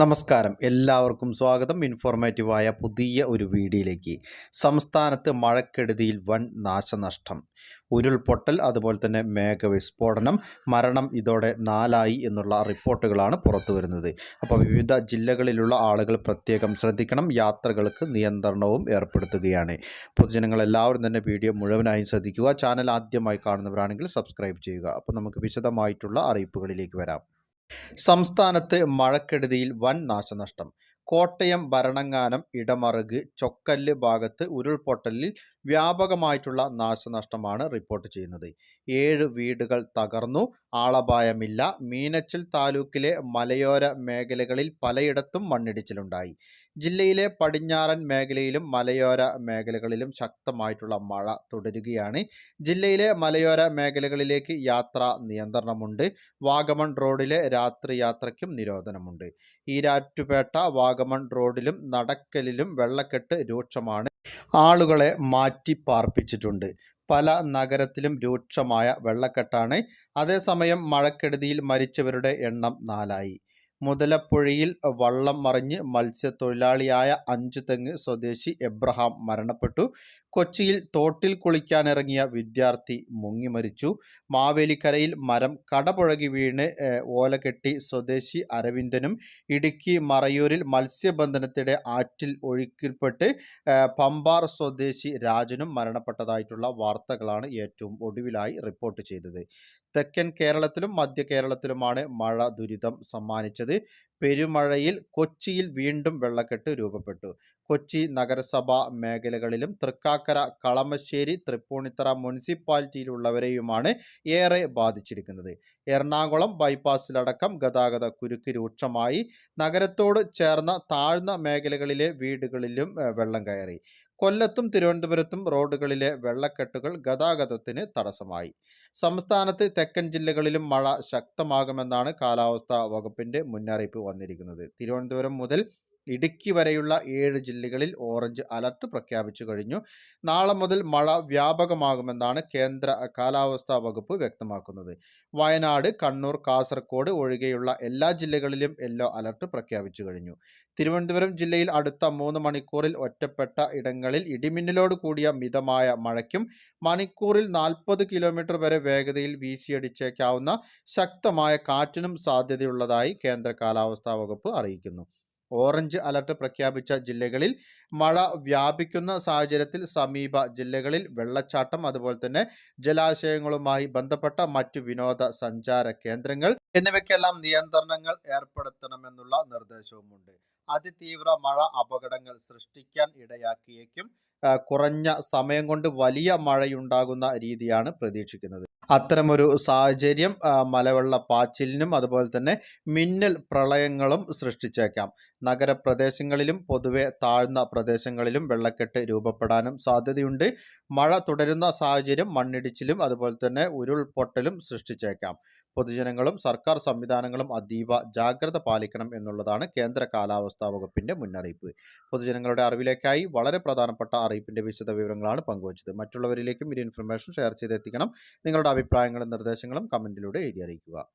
നമസ്കാരം. എല്ലാവർക്കും സ്വാഗതം. ഇൻഫോർമേറ്റീവായ പുതിയ ഒരു വീഡിയോയിലേക്ക്. സംസ്ഥാനത്ത് മഴക്കെടുതിയിൽ വൻ നാശനഷ്ടം. ഉരുൾപൊട്ടൽ അതുപോലെ തന്നെ മേഘവിസ്ഫോടനം മരണം ഇതോടെ നാലായി എന്നുള്ള റിപ്പോർട്ടുകളാണ് പുറത്തു വരുന്നത് അപ്പോൾ വിവിധ ജില്ലകളിലുള്ള ആളുകൾ പ്രത്യേകം ശ്രദ്ധിക്കണം. യാത്രകൾക്ക് നിയന്ത്രണവും ഏർപ്പെടുത്തുകയാണ്. പൊതുജനങ്ങൾ എല്ലാവരും തന്നെ വീഡിയോ മുഴുവനായും ശ്രദ്ധിക്കുക. ചാനൽ ആദ്യമായി കാണുന്നവരാണെങ്കിൽ സബ്സ്ക്രൈബ് ചെയ്യുക. അപ്പോൾ നമുക്ക് വിശദമായിട്ടുള്ള അറിയിപ്പുകളിലേക്ക് വരാം. സംസ്ഥാനത്ത് മഴക്കെടുതിയിൽ വൻ നാശനഷ്ടം. കോട്ടയം ഭരണങ്ങാനം ഇടമറുക് ചൊക്കല്ല് ഭാഗത്ത് ഉരുൾപൊട്ടലിൽ വ്യാപകമായിട്ടുള്ള നാശനഷ്ടമാണ് റിപ്പോർട്ട് ചെയ്യുന്നത്. ഏഴ് വീടുകൾ തകർന്നു. ആളപായമില്ല. മീനച്ചിൽ താലൂക്കിലെ മലയോര മേഖലകളിൽ പലയിടത്തും മണ്ണിടിച്ചിലുണ്ടായി. ജില്ലയിലെ പടിഞ്ഞാറൻ മേഖലയിലും മലയോര മേഖലകളിലും ശക്തമായിട്ടുള്ള മഴ തുടരുകയാണ്. ജില്ലയിലെ മലയോര മേഖലകളിലേക്ക് യാത്രാ നിയന്ത്രണമുണ്ട്. വാഗമൺ റോഡിലെ രാത്രി യാത്രയ്ക്കും നിരോധനമുണ്ട്. ഈരാറ്റുപേട്ട വാഗമൺ റോഡിലും നടക്കലിലും വെള്ളക്കെട്ട് രൂക്ഷമാണ്. ആളുകളെ മാറ്റി പാർപ്പിച്ചിട്ടുണ്ട്. പല നഗരത്തിലും രൂക്ഷമായ വെള്ളക്കെട്ടാണ്. അതേസമയം മഴക്കെടുതിയിൽ മരിച്ചവരുടെ എണ്ണം നാലായി. മുതലപ്പുഴയിൽ വള്ളം മറിഞ്ഞ് മത്സ്യത്തൊഴിലാളിയായ അഞ്ചു തെങ്ങ് സ്വദേശി എബ്രഹാം മരണപ്പെട്ടു. കൊച്ചിയിൽ തോട്ടിൽ കുളിക്കാനിറങ്ങിയ വിദ്യാർത്ഥി മുങ്ങി മരിച്ചു. മാവേലിക്കരയിൽ മരം കടപുഴകി വീണ് ഓലകെട്ടി സ്വദേശി അരവിന്ദനും ഇടുക്കി മറയൂരിൽ മത്സ്യബന്ധനത്തിടെ ആറ്റിൽ ഒഴുക്കിൽപ്പെട്ട് പമ്പാർ സ്വദേശി രാജനും മരണപ്പെട്ടതായിട്ടുള്ള വാർത്തകളാണ് ഏറ്റവും ഒടുവിലായി റിപ്പോർട്ട് ചെയ്തത്. തെക്കൻ കേരളത്തിലും മധ്യ കേരളത്തിലുമാണ് മഴ ദുരിതം സമ്മാനിച്ചത്. പെരുമഴയിൽ കൊച്ചിയിൽ വീണ്ടും വെള്ളക്കെട്ട് രൂപപ്പെട്ടു. കൊച്ചി നഗരസഭാ മേഖലകളിലും തൃക്കാക്കര കളമശ്ശേരി തൃപ്പൂണിത്തറ മുനിസിപ്പാലിറ്റിയിലുള്ളവരെയുമാണ് ഏറെ ബാധിച്ചിരിക്കുന്നത്. എറണാകുളം ബൈപ്പാസിലടക്കം ഗതാഗത കുരുക്ക് രൂക്ഷമായി. നഗരത്തോട് ചേർന്ന താഴ്ന്ന മേഖലകളിലെ വീടുകളിലും വെള്ളം കയറി. കൊല്ലത്തും തിരുവനന്തപുരത്തും റോഡുകളിലെ വെള്ളക്കെട്ടുകൾ ഗതാഗതത്തിന് തടസ്സമായി. സംസ്ഥാനത്ത് തെക്കൻ ജില്ലകളിലും മഴ ശക്തമാകുമെന്നാണ് കാലാവസ്ഥാ വകുപ്പിന്റെ മുന്നറിയിപ്പ് വന്നിരിക്കുന്നത്. തിരുവനന്തപുരം മുതൽ ഇടുക്കി വരെയുള്ള ഏഴ് ജില്ലകളിൽ ഓറഞ്ച് അലർട്ട് പ്രഖ്യാപിച്ചു കഴിഞ്ഞു. നാളെ മുതൽ മഴ വ്യാപകമാകുമെന്നാണ് കേന്ദ്ര കാലാവസ്ഥാ വകുപ്പ് വ്യക്തമാക്കുന്നത്. വയനാട് കണ്ണൂർ കാസർഗോഡ് ഒഴികെയുള്ള എല്ലാ ജില്ലകളിലും യെല്ലോ അലർട്ട് പ്രഖ്യാപിച്ചു കഴിഞ്ഞു. തിരുവനന്തപുരം ജില്ലയിൽ അടുത്ത മൂന്ന് മണിക്കൂറിൽ ഒറ്റപ്പെട്ട ഇടങ്ങളിൽ ഇടിമിന്നലോട് കൂടിയ മിതമായ മഴയ്ക്കും മണിക്കൂറിൽ നാൽപ്പത് കിലോമീറ്റർ വരെ വേഗതയിൽ വീശിയടിച്ചേക്കാവുന്ന ശക്തമായ കാറ്റിനും സാധ്യതയുള്ളതായി കേന്ദ്ര കാലാവസ്ഥാ വകുപ്പ് അറിയിക്കുന്നു. ഓറഞ്ച് അലർട്ട് പ്രഖ്യാപിച്ച ജില്ലകളിൽ മഴ വ്യാപിക്കുന്ന സാഹചര്യത്തിൽ സമീപ ജില്ലകളിൽ വെള്ളച്ചാട്ടം അതുപോലെ തന്നെ ജലാശയങ്ങളുമായി ബന്ധപ്പെട്ട മറ്റു വിനോദ സഞ്ചാര കേന്ദ്രങ്ങൾ എന്നിവയ്ക്കെല്ലാം നിയന്ത്രണങ്ങൾ ഏർപ്പെടുത്തണമെന്നുള്ള നിർദ്ദേശവുമുണ്ട്. അതിതീവ്ര മഴ അപകടങ്ങൾ സൃഷ്ടിക്കാൻ ഇടയാക്കിയേക്കും. കുറഞ്ഞ സമയം കൊണ്ട് വലിയ മഴയുണ്ടാകുന്ന രീതിയാണ് പ്രതീക്ഷിക്കുന്നത്. അത്തരമൊരു സാഹചര്യം മലവെള്ള പാച്ചിലിനും അതുപോലെ തന്നെ മിന്നൽ പ്രളയങ്ങളും സൃഷ്ടിച്ചേക്കാം. നഗരപ്രദേശങ്ങളിലും പൊതുവെ താഴ്ന്ന പ്രദേശങ്ങളിലും വെള്ളക്കെട്ട് രൂപപ്പെടാനും സാധ്യതയുണ്ട്. മഴ തുടരുന്ന സാഹചര്യം മണ്ണിടിച്ചിലും അതുപോലെ തന്നെ ഉരുൾപൊട്ടലും സൃഷ്ടിച്ചേക്കാം. പൊതുജനങ്ങളും സർക്കാർ സംവിധാനങ്ങളും അതീവ ജാഗ്രത പാലിക്കണം എന്നുള്ളതാണ് കേന്ദ്ര കാലാവസ്ഥാ വകുപ്പിന്റെ മുന്നറിയിപ്പ്. പൊതുജനങ്ങളുടെ അറിവിലേക്കായി വളരെ പ്രധാനപ്പെട്ട അറിയിപ്പിന്റെ വിശദ വിവരങ്ങളാണ് പങ്കുവച്ചത്. മറ്റുള്ളവരിലേക്കും ഈ ഇൻഫർമേഷൻ ഷെയർ ചെയ്തെത്തിക്കണം. നിങ്ങളുടെ അഭിപ്രായങ്ങളും നിർദ്ദേശങ്ങളും കമന്റിലൂടെ എഴുതി അറിയിക്കുക.